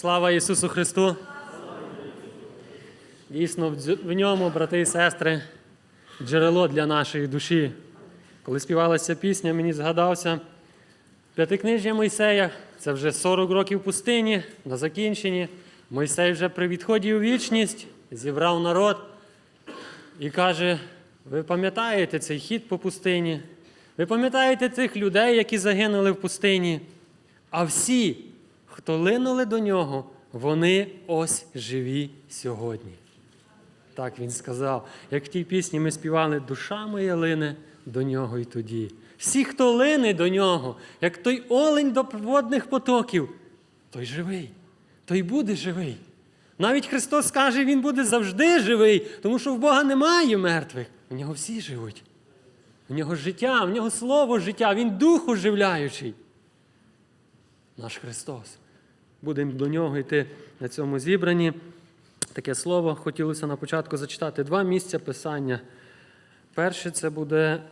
Слава Ісусу Христу! Дійсно, в ньому, брати і сестри, джерело для нашої душі. Коли співалася пісня, мені згадався п'ятикнижжя Мойсея. Це вже 40 років пустині на закінченні. Мойсей вже при відході у вічність зібрав народ і каже: ви пам'ятаєте цей хід по пустині? Ви пам'ятаєте тих людей, які загинули в пустині? А всі, хто линули до нього, вони ось живі сьогодні. Так він сказав. Як в тій пісні ми співали, душа моя лине до нього і тоді. Всі, хто лине до нього, як той олень до водних потоків, той живий, той буде живий. Навіть Христос каже, Він буде завжди живий, тому що в Бога немає мертвих. У нього всі живуть. У нього життя, в нього слово життя, Він дух оживляючий. Наш Христос. Будемо до нього йти на цьому зібранні. Таке слово хотілося на початку зачитати два місця Писання. Перше це буде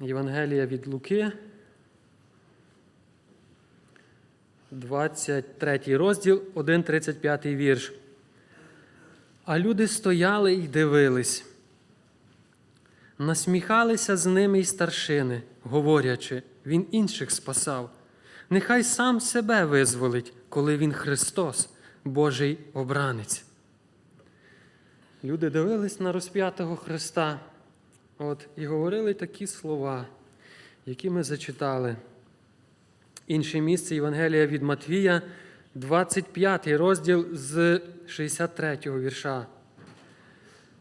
Євангелія від Луки, 23 розділ, 1,35 вірш. А люди стояли і дивились. Насміхалися з ними й старшини, говорячи, він інших спасав. Нехай сам себе визволить, коли він Христос, Божий обранець. Люди дивились на розп'ятого Христа от, і говорили такі слова, які ми зачитали. Інше місце Євангелія від Матвія, 25 розділ з 63 вірша.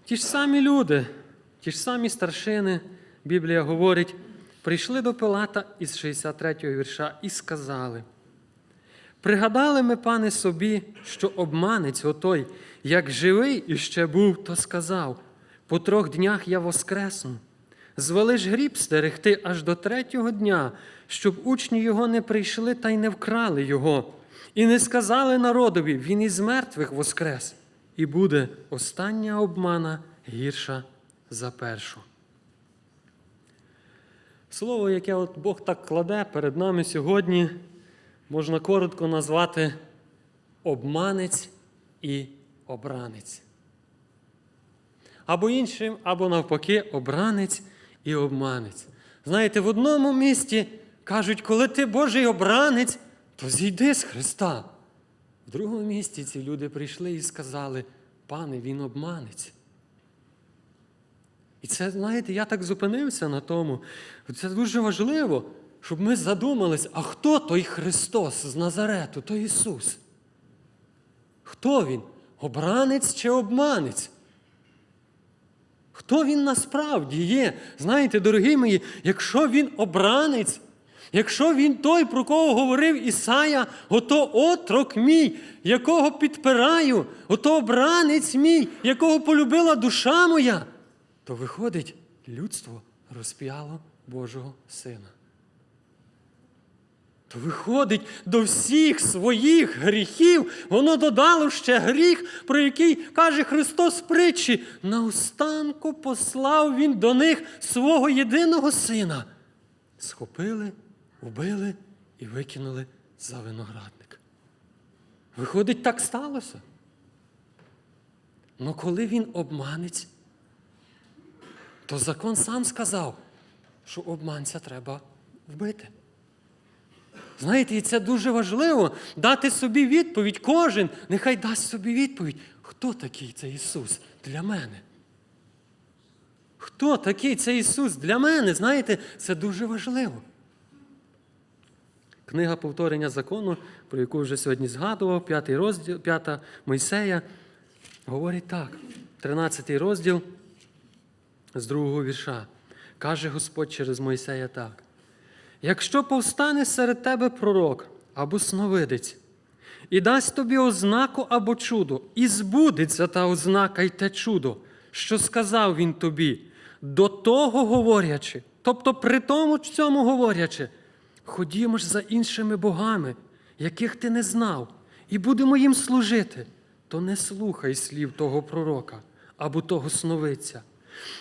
Ті ж самі люди, ті ж самі старшини, Біблія говорить, прийшли до Пилата із 63 вірша і сказали. Пригадали ми, пане, собі, що обманець отой, як живий іще був, то сказав: по трьох днях я воскресну. Звели ж гріб стерегти аж до третього дня, щоб учні його не прийшли та й не вкрали його, і не сказали народові, він із мертвих воскрес, і буде остання обмана гірша за першу. Слово, яке от Бог так кладе перед нами сьогодні, можна коротко назвати обманець і обранець. Або іншим, або навпаки, обранець і обманець. Знаєте, в одному місті кажуть, коли ти Божий обранець, то зійди з Христа. В другому місті ці люди прийшли і сказали, пане, він обманець. І це, знаєте, я так зупинився на тому. Це дуже важливо, щоб ми задумались, а хто той Христос з Назарету, той Ісус? Хто Він? Обранець чи обманець? Хто він насправді є? Знаєте, дорогі мої, якщо він обранець, якщо він той, про кого говорив Ісая, ото отрок мій, якого підпираю, ото обранець мій, якого полюбила душа моя, то виходить, людство розп'яло Божого Сина. То виходить, до всіх своїх гріхів воно додало ще гріх, про який каже Христос в притчі. Наостанку послав Він до них свого єдиного сина. Схопили, вбили і викинули за виноградник. Виходить, так сталося. Но коли він обманець, то закон сам сказав, що обманця треба вбити. Знаєте, і це дуже важливо дати собі відповідь. Кожен нехай дасть собі відповідь, хто такий цей Ісус для мене. Хто такий цей Ісус для мене? Знаєте, це дуже важливо. Книга повторення закону, про яку вже сьогодні згадував, 5 розділ, 5 Мойсея, говорить так, 13 розділ з другого вірша. Каже Господь через Мойсея так. Якщо повстане серед тебе пророк або сновидець, і дасть тобі ознаку або чудо, і збудеться та ознака й те чудо, що сказав він тобі, до того говорячи, тобто при тому цьому говорячи, ходімо ж за іншими богами, яких ти не знав, і будемо їм служити, то не слухай слів того пророка або того сновидця.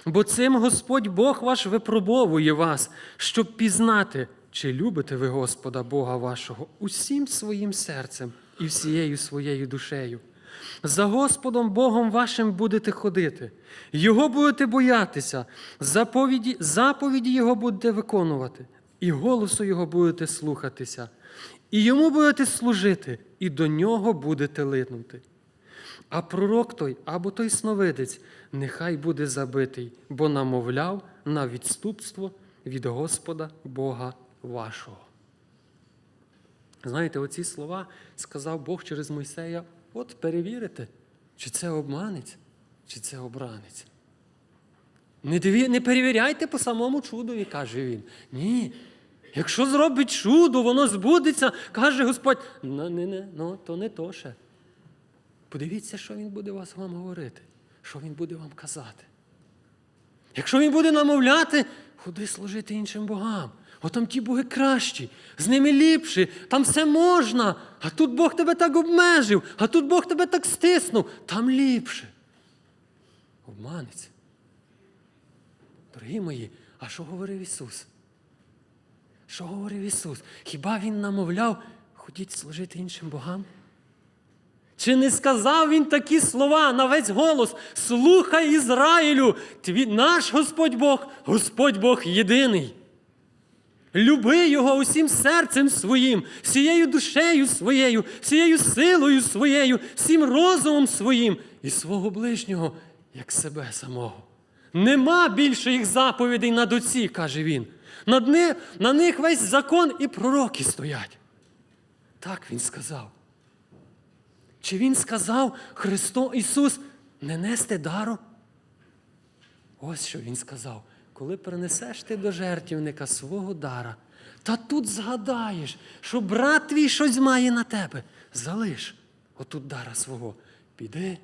Бо цим Господь Бог ваш випробовує вас, щоб пізнати, чи любите ви Господа Бога вашого усім своїм серцем і всією своєю душею. За Господом Богом вашим будете ходити, Його будете боятися, заповіді, заповіді Його будете виконувати, і голосу Його будете слухатися, і йому будете служити, і до нього будете литнути. А пророк той або той сновидець нехай буде забитий, бо намовляв на відступство від Господа Бога вашого. Знаєте, оці слова сказав Бог через Мойсея: от перевірите, чи це обманець, чи це обранець. Не, диві, не перевіряйте по самому чудові, каже він. Ні. Якщо зробить чудо, воно збудеться, каже Господь, ну, не, не, ну, то не то ще. Подивіться, що він буде вас вам говорити, що він буде вам казати. Якщо він буде намовляти, ходи служити іншим богам. О, там ті боги кращі, з ними ліпші, там все можна, а тут Бог тебе так обмежив, а тут Бог тебе так стиснув, там ліпше. Обманець. Дорогі мої, а що говорив Ісус? Що говорив Ісус? Хіба Він намовляв, ходіть служити іншим богам? Чи не сказав він такі слова на весь голос? Слухай Ізраїлю, твій наш Господь Бог, Господь Бог єдиний. Люби його усім серцем своїм, всією душею своєю, всією силою своєю, всім розумом своїм і свого ближнього, як себе самого. Нема більше їх заповідей над оці, каже він. На них весь закон і пророки стоять. Так він сказав. Чи він сказав Христо Ісус не нести дару? Ось що він сказав. Коли принесеш ти до жертівника свого дара, та тут згадаєш, що брат твій щось має на тебе. Залиш отут дара свого. Піди,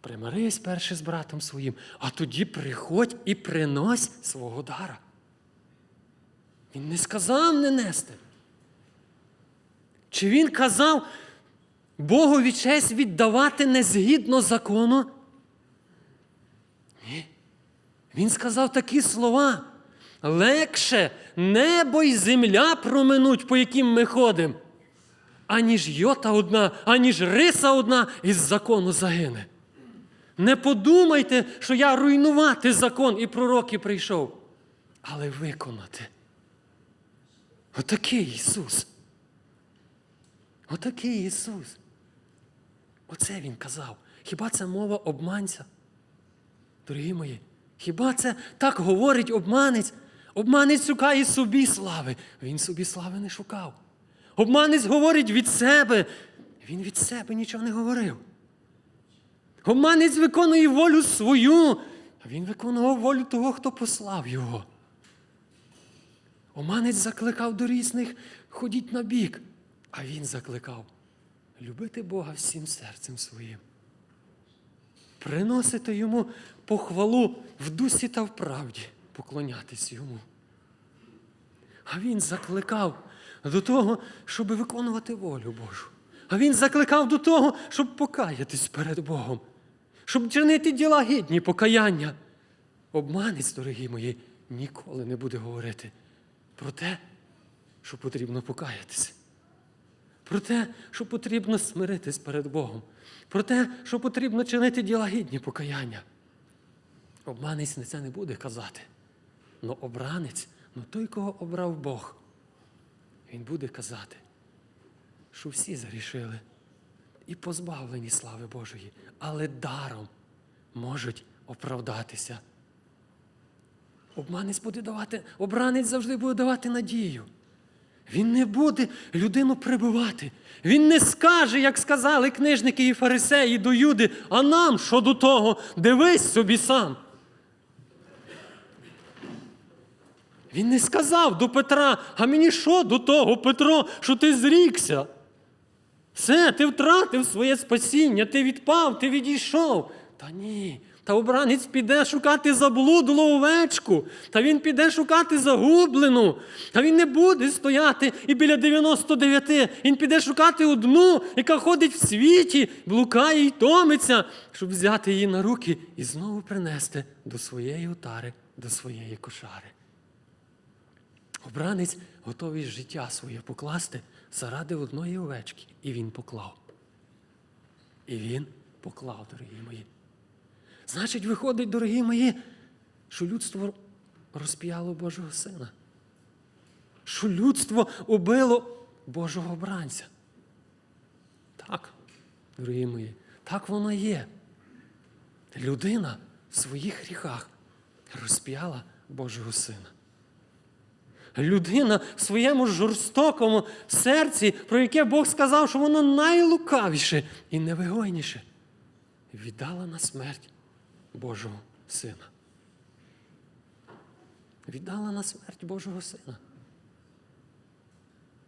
примирись перше з братом своїм, а тоді приходь і принось свого дара. Він не сказав не нести. Чи він казав Богові честь віддавати незгідно закону? Ні. Він сказав такі слова. Легше небо й земля проминуть, по яким ми ходимо, аніж йота одна, аніж риса одна із закону загине. Не подумайте, що я руйнувати закон і пророки прийшов, але виконати. Отакий Ісус. Отакий Ісус. Оце Він казав. Хіба це мова обманця? Дорогі мої, хіба це так говорить обманець? Обманець шукає собі слави. Він собі слави не шукав. Обманець говорить від себе. Він від себе нічого не говорив. Обманець виконує волю свою, а він виконував волю того, хто послав його. Оманець закликав до різних ходіть на бік, а він закликав любити Бога всім серцем своїм, приносити йому похвалу в дусі та в правді, поклонятись йому. А він закликав до того, щоб виконувати волю Божу. А він закликав до того, щоб покаятись перед Богом, щоб чинити діла гідні покаяння. Обманець, дорогі мої, ніколи не буде говорити про те, що потрібно покаятися. Про те, що потрібно смиритись перед Богом. Про те, що потрібно чинити діла гідні покаяння. Обманець на це не буде казати. Но обранець, ну той, кого обрав Бог, він буде казати, що всі зарішили і позбавлені слави Божої, але даром можуть оправдатися. Обманець буде давати, обранець завжди буде давати надію. Він не буде людину прибивати. Він не скаже, як сказали книжники і фарисеї до Юди, а нам що до того, дивись собі сам. Він не сказав до Петра, а мені що до того, Петро, що ти зрікся? Все, ти втратив своє спасіння, ти відпав, ти відійшов. Та ні. Та обранець піде шукати заблудлу овечку, та він піде шукати загублену. Та він не буде стояти і біля 99. Він піде шукати одну, яка ходить в світі, блукає й томиться, щоб взяти її на руки і знову принести до своєї отари, до своєї кошари. Обранець готовий життя своє покласти заради одної овечки, і він поклав. І він поклав, дорогі мої. Значить, виходить, дорогі мої, що людство розп'яло Божого Сина. Що людство убило Божого обранця. Так, дорогі мої, так воно є. Людина в своїх гріхах розп'яла Божого Сина. Людина в своєму жорстокому серці, про яке Бог сказав, що воно найлукавіше і невигойніше, віддала на смерть Божого Сина. Віддала на смерть Божого Сина.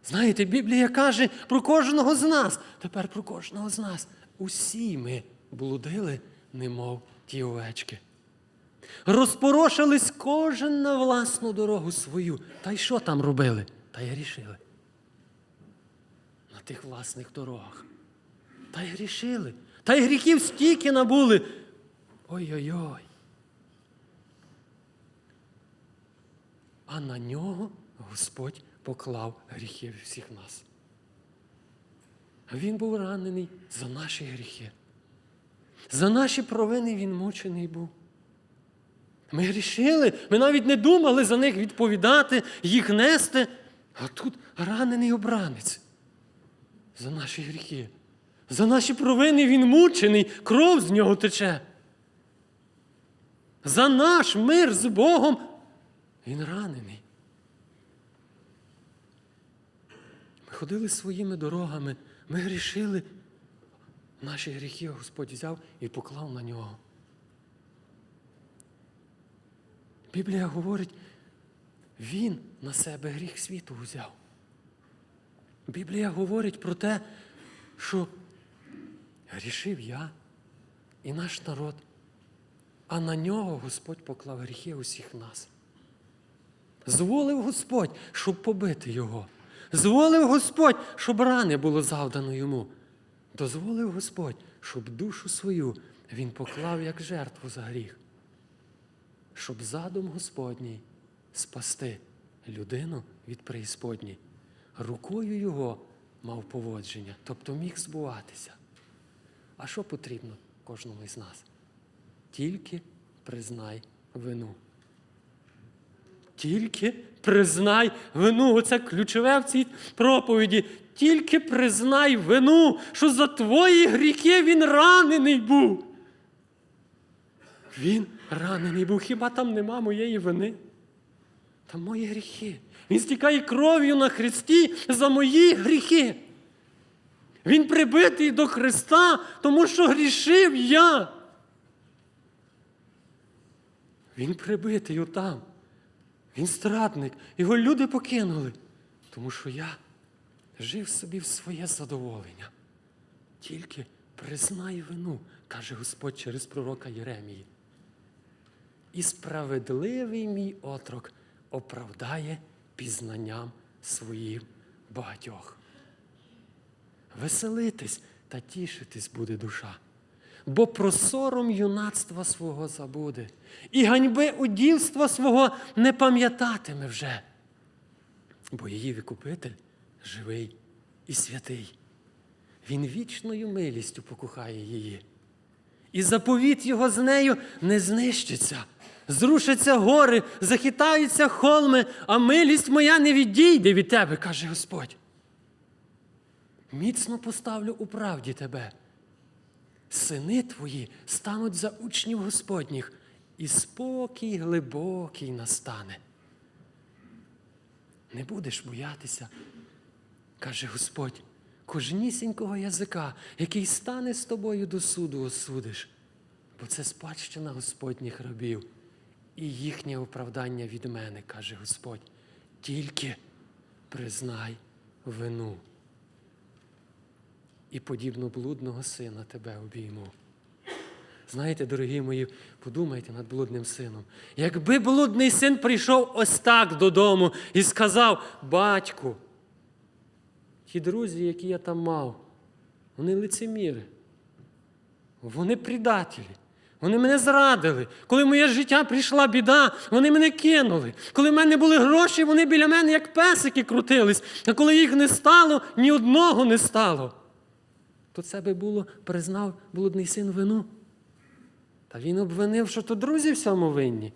Знаєте, Біблія каже про кожного з нас, тепер про кожного з нас. Усі ми блудили, немов ті овечки. Розпорошились кожен на власну дорогу свою. Та й що там робили? Та й грішили. На тих власних дорогах. Та й грішили. Та й гріхів стільки набули. Ой-ой-ой. А на нього Господь поклав гріхи всіх нас. Він був ранений за наші гріхи. За наші провини він мучений був. Ми грішили, ми навіть не думали за них відповідати, їх нести. А тут ранений обранець. За наші гріхи. За наші провини він мучений, кров з нього тече. За наш мир з Богом він ранений. Ми ходили своїми дорогами, ми грішили. Наші гріхи Господь взяв і поклав на нього. Біблія говорить, Він на себе гріх світу взяв. Біблія говорить про те, що грішив я і наш народ, а на нього Господь поклав гріхи усіх нас. Зволив Господь, щоб побити його. Зволив Господь, щоб рани було завдано йому. Дозволив Господь, щоб душу свою він поклав як жертву за гріх щоб задум Господній спасти людину від преісподній. Рукою його мав поводження, тобто міг збуватися. А що потрібно кожному із нас? Тільки признай вину. Тільки признай вину. Оце ключове в цій проповіді. Тільки признай вину, що за твої гріхи він ранений був. Він ранений був. Хіба там нема моєї вини? Там мої гріхи. Він стікає кров'ю на Христі за мої гріхи. Він прибитий до Христа, тому що грішив я. Він прибитий отам. Він страдник. Його люди покинули. Тому що я жив собі в своє задоволення. Тільки признай вину, каже Господь через пророка Єремії. І справедливий мій отрок оправдає пізнанням своїм багатьох. Веселитись та тішитись буде душа, бо про сором юнацтва свого забуде, і ганьби удівства свого не пам'ятатиме вже, бо її викупитель живий і святий. Він вічною милістю покохає її. І заповіт його з нею не знищиться. Зрушаться гори, захитаються холми, а милість моя не відійде від тебе, каже Господь. Міцно поставлю у правді тебе. Сини твої стануть за учнів Господніх, і спокій глибокий настане. Не будеш боятися, каже Господь, кожнісінького язика, який стане з тобою до суду осудиш, бо це спадщина Господніх рабів і їхнє оправдання від мене, каже Господь. Тільки признай вину. І подібно блудного сина тебе обійму. Знаєте, дорогі мої, подумайте над блудним сином. Якби блудний син прийшов ось так додому і сказав, батьку, ті друзі, які я там мав, вони лицеміри, вони предателі. Вони мене зрадили. Коли моє життя прийшла біда, вони мене кинули. Коли в мене були гроші, вони біля мене як песики крутились. А коли їх не стало, ні одного не стало. То це би було, признав блудний син вину. Та він обвинив, що то друзі всьому винні.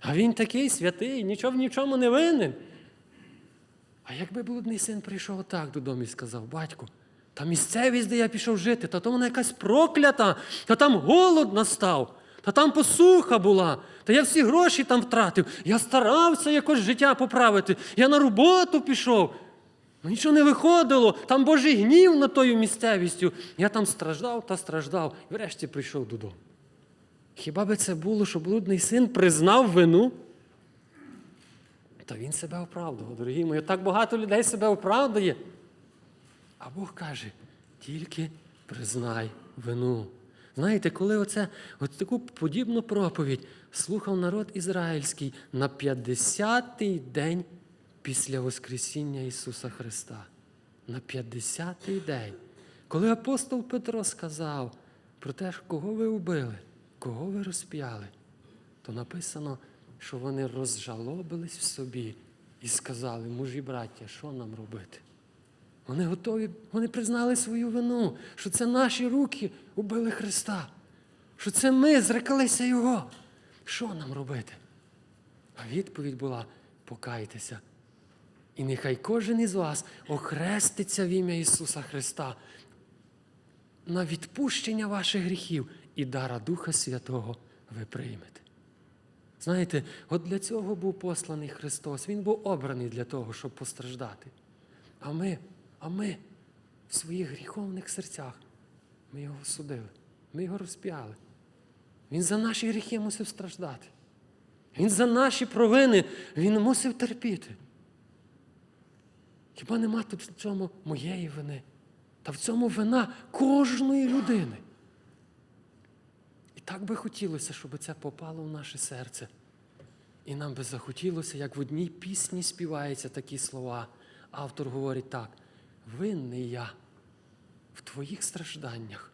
А він такий святий, нічого в нічому не винен. А якби блудний син прийшов отак додому і сказав, батьку, та місцевість, де я пішов жити, та то вона якась проклята, та там голод настав, та там посуха була, та я всі гроші там втратив. Я старався якось життя поправити. Я на роботу пішов. Ну нічого не виходило, там Божий гнів над тою місцевістю. Я там страждав та страждав, і врешті прийшов додому. Хіба би це було, що блудний син признав вину? Та він себе оправдував, дорогі мої. Так багато людей себе оправдує. А Бог каже, тільки признай вину. Знаєте, коли оце, от таку подібну проповідь слухав народ ізраїльський на 50-й день після Воскресіння Ісуса Христа. На 50-й день. Коли апостол Петро сказав про те, кого ви вбили, кого ви розп'яли, то написано, що вони розжалобились в собі і сказали, мужі браття, що нам робити? Вони готові, вони признали свою вину, що це наші руки убили Христа, що це ми зрекалися Його. Що нам робити? А відповідь була: покайтеся. І нехай кожен із вас охреститься в ім'я Ісуса Христа на відпущення ваших гріхів і дара Духа Святого ви приймете. Знаєте, от для цього був посланий Христос. Він був обраний для того, щоб постраждати. А ми, а ми в своїх гріховних серцях, ми його судили, ми його розп'яли. Він за наші гріхи мусив страждати. Він за наші провини він мусив терпіти. Хіба нема тут в цьому моєї вини? Та в цьому вина кожної людини. І так би хотілося, щоб це попало в наше серце. І нам би захотілося, як в одній пісні співаються такі слова. Автор говорить так: винний я в твоїх стражданнях,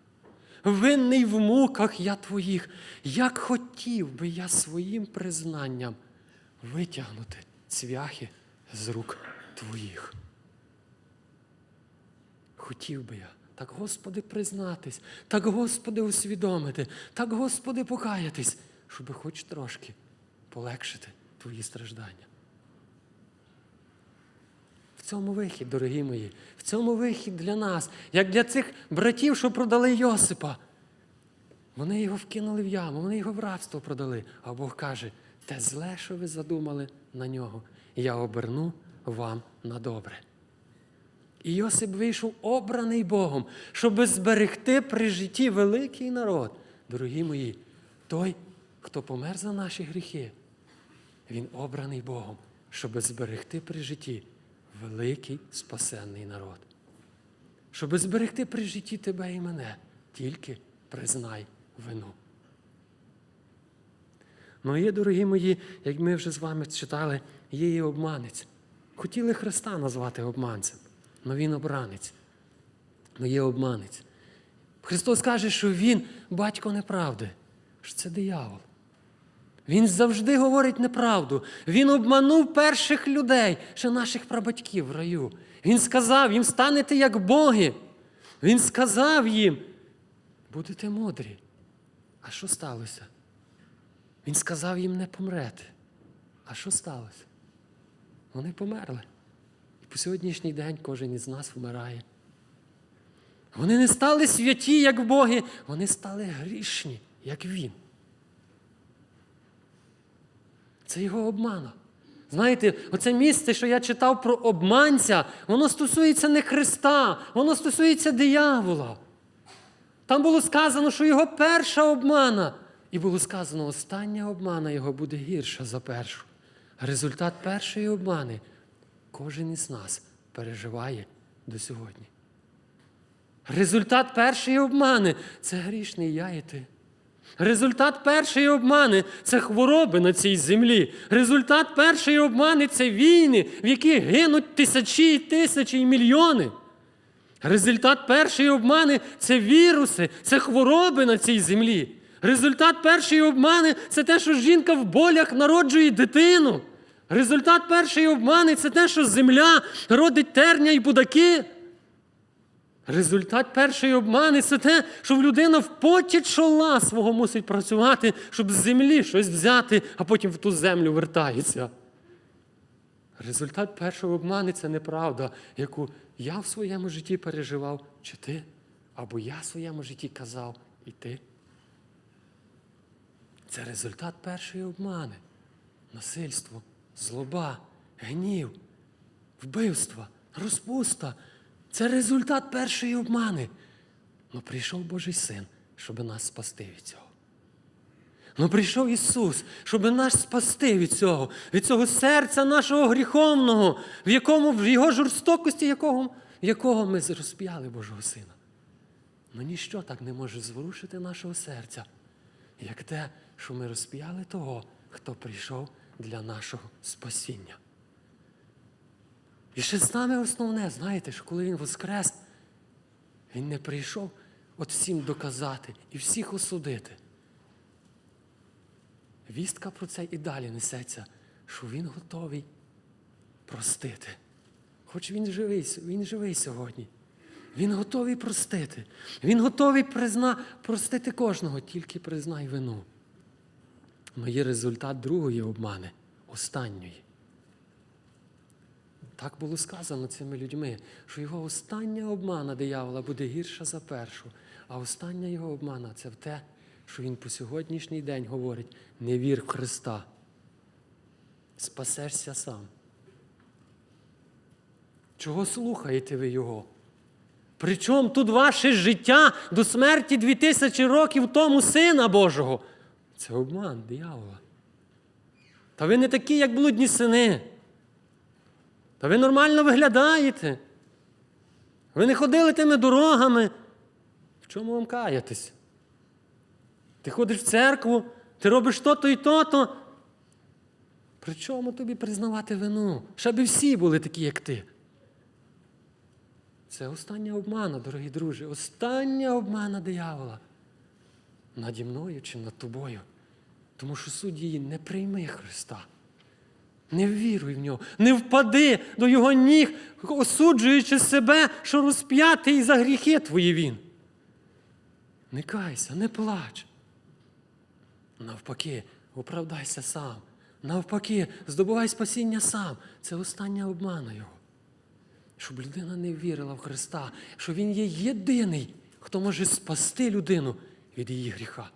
винний в муках я твоїх, як хотів би я своїм признанням витягнути цвяхи з рук твоїх. Хотів би я так, Господи, признатись, так, Господи, усвідомити, так, Господи, покаятись, щоб хоч трошки полегшити Твої страждання. В цьому вихід, дорогі мої, в цьому вихід для нас, як для цих братів, що продали Йосипа. Вони його вкинули в яму, вони його в рабство продали. А Бог каже, те зле, що ви задумали на нього, я оберну вам на добре. І Йосип вийшов обраний Богом, щоб зберегти при житті великий народ. Дорогі мої, той, хто помер за наші гріхи, він обраний Богом, щоб зберегти при житті великий спасенний народ. Щоб зберегти при житті тебе і мене, тільки признай вину. Ну є, дорогі мої, як ми вже з вами читали, є і обманець. Хотіли Христа назвати обманцем, але він обранець. але є обманець. Христос каже, що Він батько неправди, що це диявол. Він завжди говорить неправду. Він обманув перших людей, ще наших прабатьків в раю. Він сказав, їм станете як боги. Він сказав їм, будете мудрі. А що сталося? Він сказав їм не помрете. А що сталося? Вони померли. По сьогоднішній день кожен із нас вмирає. Вони не стали святі, як боги, вони стали грішні, як він. Це його обмана. Знаєте, оце місце, що я читав про обманця, воно стосується не Христа, воно стосується диявола. Там було сказано, що його перша обмана. І було сказано, остання обмана його буде гірша за першу. Результат першої обмани кожен із нас переживає до сьогодні. Результат першої обмани це грішний я і ти. Результат першої обмани це хвороби на цій землі. Результат першої обмани це війни, в яких гинуть тисячі і тисячі і мільйони. Результат першої обмани це віруси, це хвороби на цій землі. Результат першої обмани це те, що жінка в болях народжує дитину. Результат першої обмани це те, що земля родить терня і будаки. Результат першої обмани це те, що людина в поті чола свого мусить працювати, щоб з землі щось взяти, а потім в ту землю вертається. Результат першого обмани це неправда, яку я в своєму житті переживав, чи ти, або я в своєму житті казав, і ти. Це результат першої обмани. Насильство, злоба, гнів, вбивства, розпуста. Це результат першої обмани. Но прийшов Божий син, щоб нас спасти від цього. Ну прийшов Ісус, щоб нас спасти від цього, від цього серця нашого гріховного, в якому в його жорстокості, якого, якого ми розп'яли Божого Сина. Ну ніщо так не може зворушити нашого серця, як те, що ми розп'яли того, хто прийшов для нашого спасіння. І ще саме основне, знаєте, що коли Він воскрес, Він не прийшов от всім доказати і всіх осудити. Вістка про це і далі несеться, що він готовий простити. Хоч він живий, він живий сьогодні. Він готовий простити. Він готовий призна, простити кожного, тільки признай вину. Но є результат другої обмани, останньої. Так було сказано цими людьми, що його остання обмана диявола буде гірша за першу, а остання його обмана це в те, що він по сьогоднішній день говорить: не вір Христа, спасешся сам. Чого слухаєте ви Його? Причому тут ваше життя до смерті дві тисячі років тому Сина Божого? Це обман диявола. Та ви не такі, як блудні сини. Та ви нормально виглядаєте. Ви не ходили тими дорогами. В чому вам каятись? Ти ходиш в церкву, ти робиш то-то і то-то. При чому тобі признавати вину? Ще би всі були такі, як ти. Це остання обмана, дорогі друзі, остання обмана диявола. Наді мною чи над тобою. Тому що судді не прийми Христа. Не віруй в нього, не впади до його ніг, осуджуючи себе, що розп'ятий за гріхи твої він. Не кайся, не плач. Навпаки, оправдайся сам. Навпаки, здобувай спасіння сам. Це остання обмана його. Щоб людина не вірила в Христа, що Він є єдиний, хто може спасти людину від її гріха.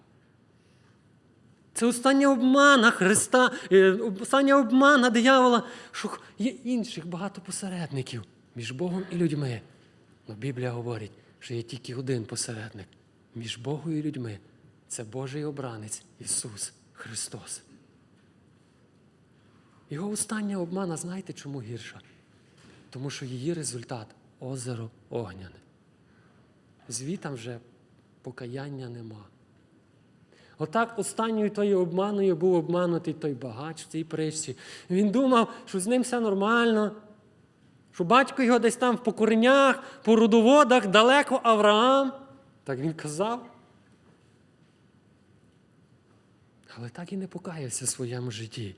Це остання обмана Христа, е, остання обмана диявола, що є інших багато посередників між Богом і людьми. Но Біблія говорить, що є тільки один посередник між Богом і людьми. Це Божий обранець Ісус Христос. Його остання обмана, знаєте, чому гірша? Тому що її результат озеро огняне. Звітам вже покаяння нема. Отак останньою тою обманою був обманутий той багач в цій притчі. Він думав, що з ним все нормально, що батько його десь там в покореннях, по родоводах, далеко Авраам. Так він казав. Але так і не покаявся в своєму житті.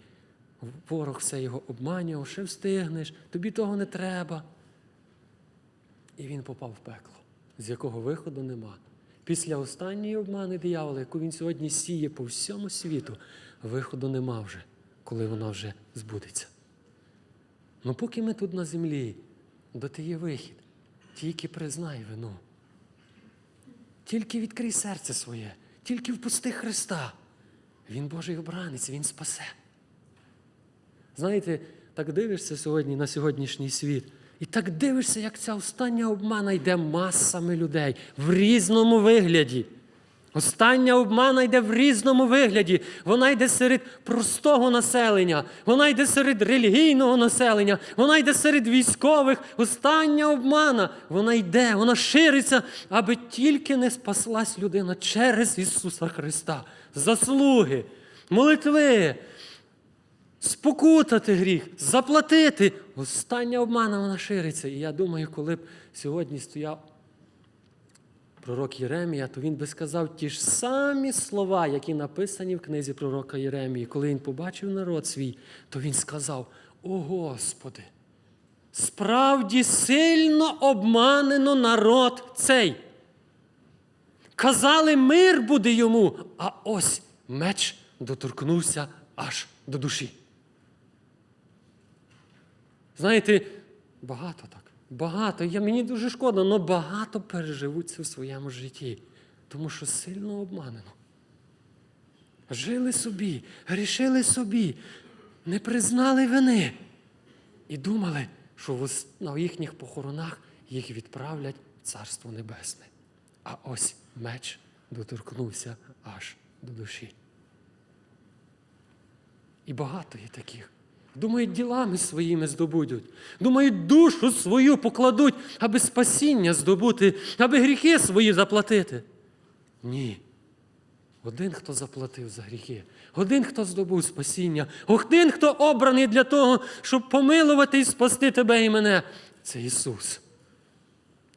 Ворог все його обманював, ще встигнеш, тобі того не треба. І він попав в пекло, з якого виходу нема. Після останньої обмани диявола, яку він сьогодні сіє по всьому світу, виходу нема вже, коли вона вже збудеться. Ну поки ми тут на землі, доти є вихід, тільки признай вину. Тільки відкрий серце своє, тільки впусти Христа. Він Божий обранець, Він спасе. Знаєте, так дивишся сьогодні на сьогоднішній світ. І так дивишся, як ця остання обмана йде масами людей в різному вигляді. Остання обмана йде в різному вигляді. Вона йде серед простого населення, вона йде серед релігійного населення, вона йде серед військових. Остання обмана, вона йде, вона шириться, аби тільки не спаслась людина через Ісуса Христа. Заслуги, молитви, спокутати гріх, заплатити. Остання обмана вона шириться. І я думаю, коли б сьогодні стояв пророк Єремія, то він би сказав ті ж самі слова, які написані в книзі пророка Єремії. Коли він побачив народ свій, то він сказав: О Господи, Справді сильно обманено народ цей. Казали, мир буде йому, а ось меч доторкнувся аж до душі. Знаєте, багато так. Багато. Я, мені дуже шкода, але багато переживуть це в своєму житті, тому що сильно обманено. Жили собі, грішили собі, не признали вини і думали, що на їхніх похоронах їх відправлять в Царство Небесне. А ось меч доторкнувся аж до душі. І багато є таких. Думають, ділами своїми здобудуть. Думають, душу свою покладуть, аби спасіння здобути, аби гріхи свої заплатити. Ні. Один, хто заплатив за гріхи, один, хто здобув спасіння, один, хто обраний для того, щоб помилувати і спасти тебе і мене, це Ісус.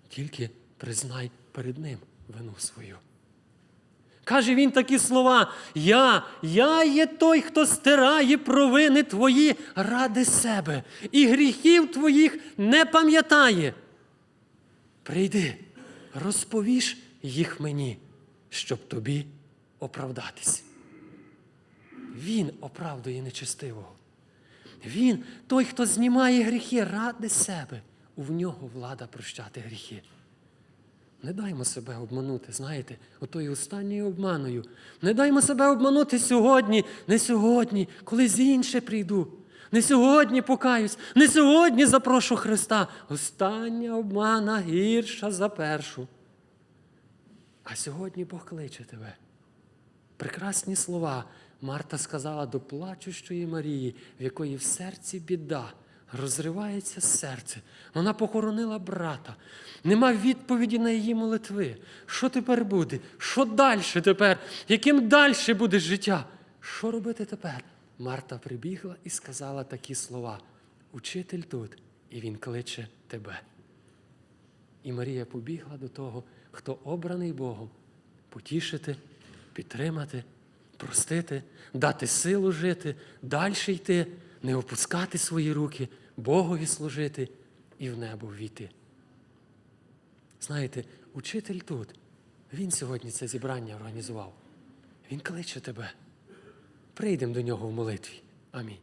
Тільки признай перед Ним вину свою. Каже він такі слова: Я, я є той, хто стирає провини твої ради себе, і гріхів твоїх не пам'ятає. Прийди, розповіш їх мені, щоб тобі оправдатись. Він оправдує нечестивого. Він той, хто знімає гріхи ради себе. У нього влада прощати гріхи. Не даймо себе обманути, знаєте, отою останньою обманою. Не даймо себе обманути сьогодні, не сьогодні, колись інше прийду. Не сьогодні покаюсь, не сьогодні запрошу Христа. Остання обмана гірша за першу. А сьогодні Бог кличе тебе. Прекрасні слова Марта сказала до плачущої Марії, в якої в серці біда, розривається серце. Вона похоронила брата. Нема відповіді на її молитви. Що тепер буде? Що далі тепер? Яким далі буде життя? Що робити тепер? Марта прибігла і сказала такі слова: Учитель тут, і він кличе тебе. І Марія побігла до того, хто обраний Богом, потішити, підтримати, простити, дати силу жити, далі йти, не опускати свої руки, Богові служити і в небо війти. Знаєте, учитель тут, він сьогодні це зібрання організував. Він кличе тебе. Прийдемо до нього в молитві. Амінь.